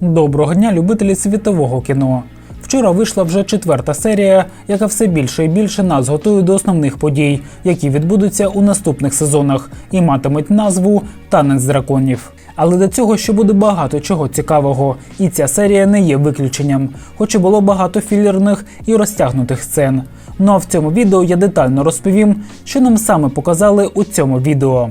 Доброго дня, любителі світового кіно. Вчора вийшла вже четверта серія, яка все більше і більше нас готує до основних подій, які відбудуться у наступних сезонах і матимуть назву Танець драконів. Але до цього ще буде багато чого цікавого, і ця серія не є виключенням, хоч було багато філерних і розтягнутих сцен. Ну а в цьому відео я детально розповім, що нам саме показали у цьому відео.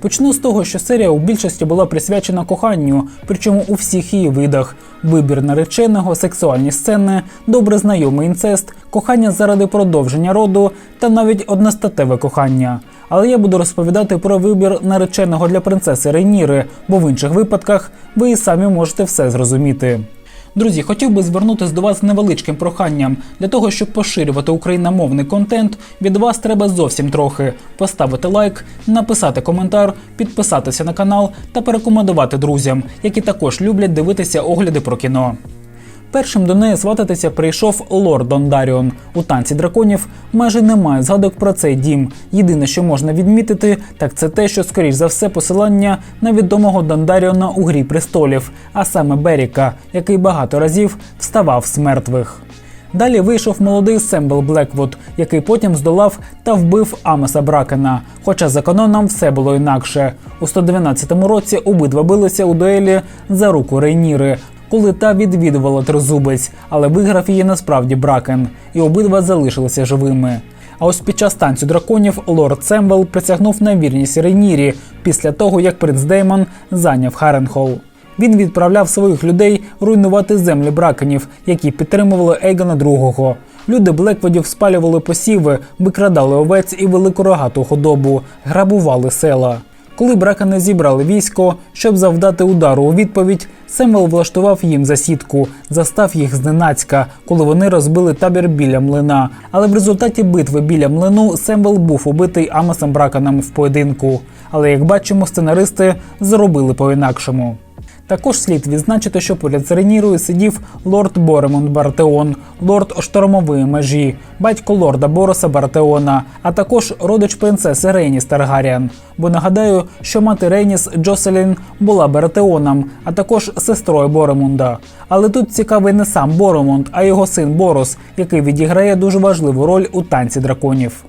Почну з того, що серія у більшості була присвячена коханню, причому у всіх її видах: вибір нареченого, сексуальні сцени, добре знайомий інцест, кохання заради продовження роду та навіть одностатеве кохання. Але я буду розповідати про вибір нареченого для принцеси Рейніри, бо в інших випадках ви і самі можете все зрозуміти. Друзі, хотів би звернутися до вас з невеличким проханням. Для того, щоб поширювати україномовний контент, від вас треба зовсім трохи поставити лайк, написати коментар, підписатися на канал та порекомендувати друзям, які також люблять дивитися огляди про кіно. Першим до неї свататися прийшов лорд Дондаріон. У танці драконів майже немає згадок про цей дім. Єдине, що можна відмітити, так це те, що скоріш за все посилання на відомого Дондаріона у грі престолів, а саме Беріка, який багато разів вставав з мертвих. Далі вийшов молодий Сембл Блеквуд, який потім здолав та вбив Амеса Бракена. Хоча за каноном все було інакше. У 112 році обидва билися у дуелі за руку Рейніри, коли та відвідувала тризубець, але виграв її насправді Бракен, і обидва залишилися живими. А ось під час танцю драконів лорд Сембл присягнув на вірність Рейнірі після того, як принц Деймон зайняв Харенхол. Він відправляв своїх людей руйнувати землі бракенів, які підтримували Ейгона II. Люди Блекводів спалювали посіви, викрадали овець і велику рогату худобу, грабували села. Коли бракани зібрали військо, щоб завдати удару у відповідь, Семвел влаштував їм засідку, застав їх зненацька, коли вони розбили табір біля млина. Але в результаті битви біля млину Семвел був убитий Амосом Браканом в поєдинку. Але як бачимо, сценаристи зробили по-інакшому. Також слід відзначити, що поряд з Ренірою сидів лорд Боремонд Бартеон, лорд штормової межі, батько лорда Бороса Бартеона, а також родич принцеси Рейніс Таргаріан. Бо нагадаю, що мати Рейніс Джоселін була Бартеоном, а також сестрою Боремунда. Але тут цікавий не сам Боремунд, а його син Борос, який відіграє дуже важливу роль у танці драконів.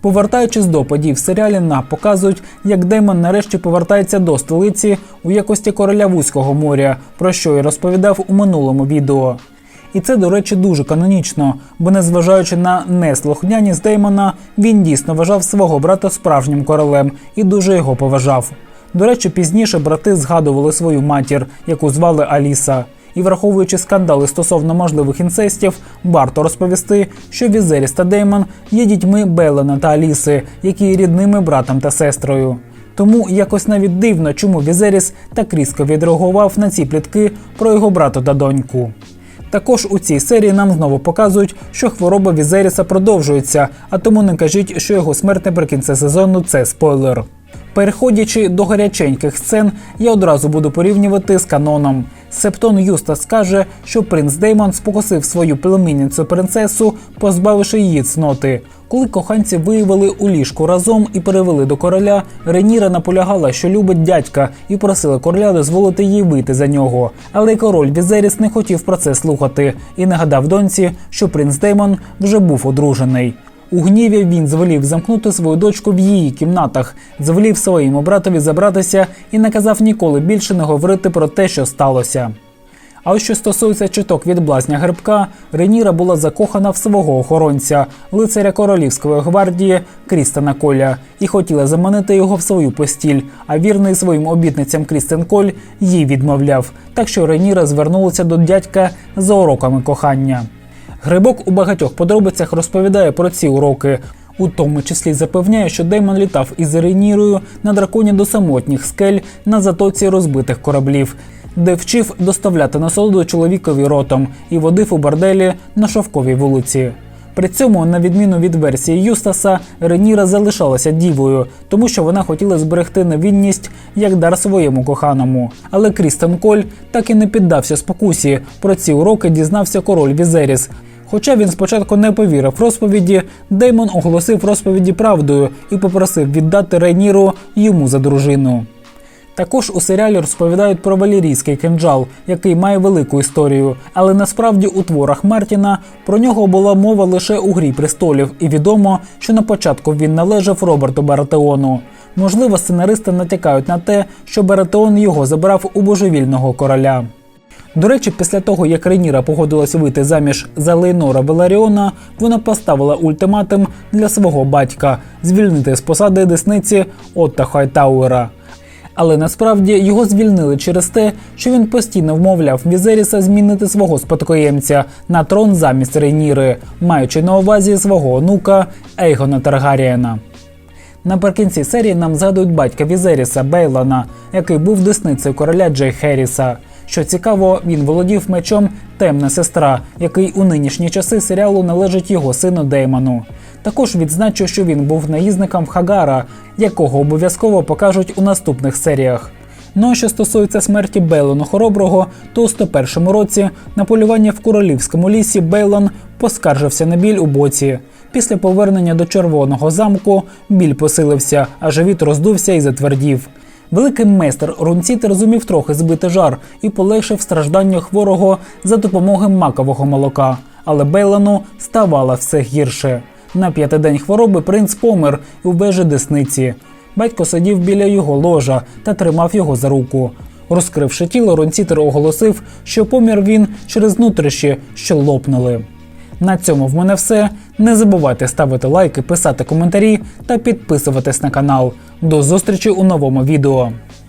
Повертаючись до подій в серіалі, нам показують, як Демон нарешті повертається до столиці у якості короля вузького моря, про що я розповідав у минулому відео. І це, до речі, дуже канонічно, бо незважаючи на неслухняність Деймона, він дійсно вважав свого брата справжнім королем і дуже його поважав. До речі, пізніше брати згадували свою матір, яку звали Аліса. І враховуючи скандали стосовно можливих інцестів, варто розповісти, що Візеріс та Деймон є дітьми Белена та Аліси, які є рідними братом та сестрою. Тому якось навіть дивно, чому Візеріс так різко відреагував на ці плітки про його брата та доньку. Також у цій серії нам знову показують, що хвороба Візеріса продовжується, а тому не кажіть, що його смерть наприкінці сезону це спойлер. Переходячи до гаряченьких сцен, я одразу буду порівнювати з каноном. Септон Юстас каже, що принц Деймон спокусив свою племінницю принцесу, позбавивши її цноти. Коли коханці виявили у ліжку разом і перевели до короля, Реніра наполягала, що любить дядька, і просила короля дозволити їй вийти за нього. Але король Візеріс не хотів про це слухати і нагадав доньці, що принц Деймон вже був одружений. У гніві він звелів замкнути свою дочку в її кімнатах, звелів своєму братові забратися і наказав ніколи більше не говорити про те, що сталося. А ось що стосується чуток від блазня грибка, Реніра була закохана в свого охоронця, лицаря королівської гвардії Крістена Коля, і хотіла заманити його в свою постіль. А вірний своїм обітницям Крістен Коль їй відмовляв. Так що Реніра звернулася до дядька за уроками кохання. Грибок у багатьох подробицях розповідає про ці уроки. У тому числі запевняє, що Деймон літав із Рейнірою на драконі до самотніх скель на затоці розбитих кораблів, де вчив доставляти насолоду чоловікові ротом і водив у борделі на шовковій вулиці. При цьому, на відміну від версії Юстаса, Реніра залишалася дівою, тому що вона хотіла зберегти невинність як дар своєму коханому. Але Крістен Коль так і не піддався спокусі. Про ці уроки дізнався король Візеріс. Хоча він спочатку не повірив розповіді, Деймон оголосив розповіді правдою і попросив віддати Рейніру йому за дружину. Також у серіалі розповідають про валерійський кинджал, який має велику історію. Але насправді у творах Мартіна про нього була мова лише у грі престолів, і відомо, що на початку він належав Роберту Баратеону. Можливо, сценаристи натякають на те, що Баратеон його забрав у божевільного короля. До речі, після того, як Реніра погодилась вийти заміж за Лейнора Веларіона, вона поставила ультиматум для свого батька звільнити з посади десниці Отта Хайтауера. Але насправді його звільнили через те, що він постійно вмовляв Візеріса змінити свого спадкоємця на трон замість Рейніри, маючи на увазі свого онука Ейгона Таргарієна. Наприкінці серії нам згадують батька Візеріса Бейлана, який був десницею короля Джей Херріса. Що цікаво, він володів мечом Темна сестра, який у нинішні часи серіалу належить його сину Деймону. Також відзначу, що він був наїзником Хагара, якого обов'язково покажуть у наступних серіях. Ну а що стосується смерті Бейлону Хороброго, то у 101 році на полюванні в королівському лісі Бейлон поскаржився на біль у боці. Після повернення до червоного замку біль посилився, а живіт роздувся і затвердів. Великий майстер Рунцітер зумів трохи збити жар і полегшив страждання хворого за допомогою макового молока. Але Бейлану ставало все гірше. На п'ятий день хвороби принц помер у вежі десниці. Батько сидів біля його ложа та тримав його за руку. Розкривши тіло, Ронцітер оголосив, що помір він через нутрищі, що лопнули. На цьому в мене все. Не забувайте ставити лайки, писати коментарі та підписуватись на канал. До зустрічі у новому відео.